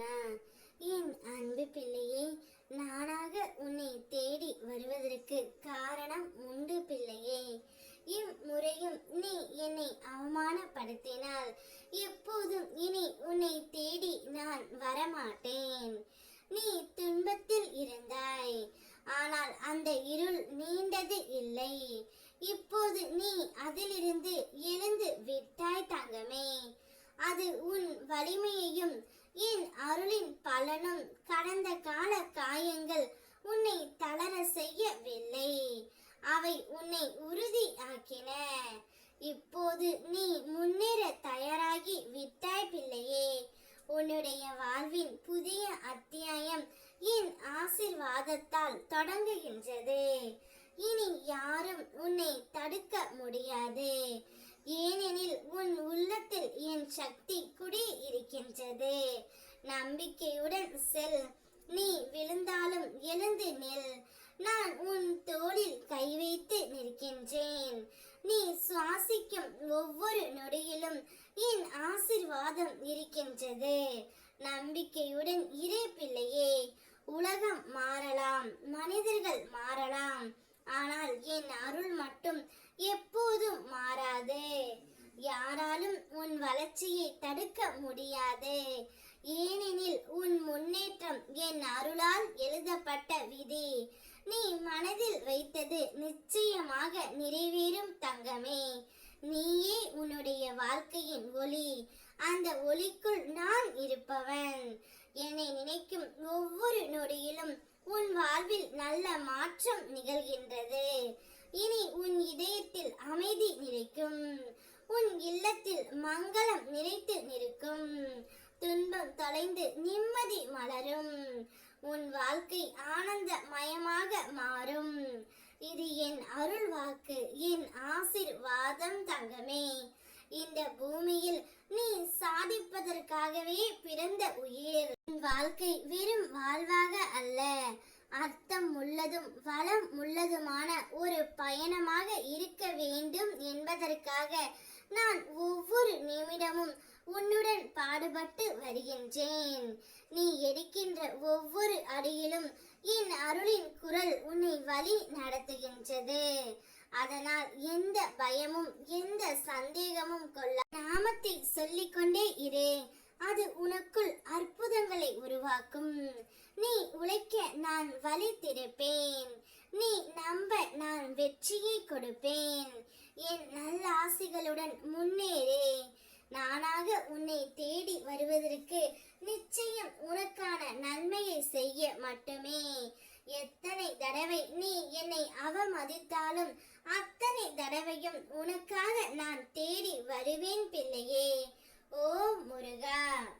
முருகா என் அன்பு பிள்ளையே நானாக உன்னை தேடி வருவதற்கு காரணம் உண்டு பிள்ளையே. இம்முறையும் நீ என்னை அவமானப்படுத்தினால் எப்போதும் இனி உன்னை தேடி நான் வரமாட்டேன். நீ துன்பத்தில் இருந்தாய் ஆனால் அந்த இருள் நீண்டது இல்லை இப்போது நீ அதிலிருந்து எழுந்து விட்டாய் தங்கமே அது உன் வலிமையையும் என் அருளின் பலனும் கடந்த கால காயங்கள் உன்னை தளர செய்யவில்லை. அவை உன்னை உறுதி ஆக்கின இப்போது நீ முன்னேற தயாராகி விட்டாய் பிள்ளையே. உன்னுடைய வாழ்வின் புதிய அத்தியாயம் என் ஆசிர்வாதத்தால் தொடங்குகின்றது. இனி யாரும் உன்னை தடுக்க முடியாது. ஏனெனில் உன் உள்ளத்தில் என் சக்தி குடி இருக்கின்றது நம்பிக்கையுடன் செல். நீ விழுந்தாலும் எழுந்து நில். நான் உன் தோளில் கை வைத்து நிற்கின்றேன். நீ சுவாசிக்கும் ஒவ்வொரு நொடியிலும் என் ஆசிர்வாதம் இருக்கின்றது. நம்பிக்கையுடன் இரு பிள்ளையே. உலகம் மாறலாம் மனிதர்கள் மாறலாம். ஆனால் என் அருள் மட்டும் எப்போதும் மாறாது. யாராலும் உன் வளர்ச்சியை தடுக்க முடியாது. ஏனெனில் உன் முன்னேற்றம் என் அருளால் எழுதப்பட்ட விதி. நீ மனதில் வைத்தது நிச்சயமாக நிறைவேறும் தங்கமே. நீயே உன்னுடைய வாழ்க்கையின் ஒளி. அந்த ஒளிக்குள் நான் இருப்பவன். என்னை நினைக்கும் ஒவ்வொரு நொடியிலும் உன் வாழ்வில் நல்ல மாற்றம் நிகழ்கின்றது. இனி உன் இதயத்தில் அமைதி நிறைக்கும் உன் இல்லத்தில் மங்களம் நிறைத்து நிற்கும். துன்பம் தொலைந்து நிம்மதி மலரும். உன் வாழ்க்கை ஆனந்த மயமாக மாறும். இது என் அருள் வாக்கு என் ஆசிர்வாதம் தங்கமே. இந்த பூமியில் நீ சாதிப்பதற்காகவே பிறந்த உயிர். உன் வாழ்க்கை வெறும் வாழ்வாக அல்ல அர்த்தம் உள்ளதும் வளம் உள்ளதுமான ஒரு பயணமாக இருக்க வேண்டும் என்பதற்காக நான் பாடுபட்டு வருகின்றேன். நீ எடுக்கின்ற ஒவ்வொரு அடியிலும் என் அருளின் குரல் உன்னை வழி நடத்துகின்றது. அதனால் எந்த பயமும் எந்த சந்தேகமும் கொள்ள நாமத்தை சொல்லிக்கொண்டே இரு. அது உனக்குள் அற்புதங்களை உருவாக்கும். நீ உழைக்க நான் வழி திறப்பேன். நீ நம்ப நான் வெற்றியை கொடுப்பேன். என் நல்ல ஆசைகளுடன் முன்னேறே. நானாக உன்னை தேடி வருவதற்கு நிச்சயம் உனக்கான நன்மையை செய்ய மட்டுமே. எத்தனை தடவை நீ என்னை அவமதித்தாலும் அத்தனை தடவையும் உனக்காக நான் தேடி வருவேன் பிள்ளையே. ஓ முருகா!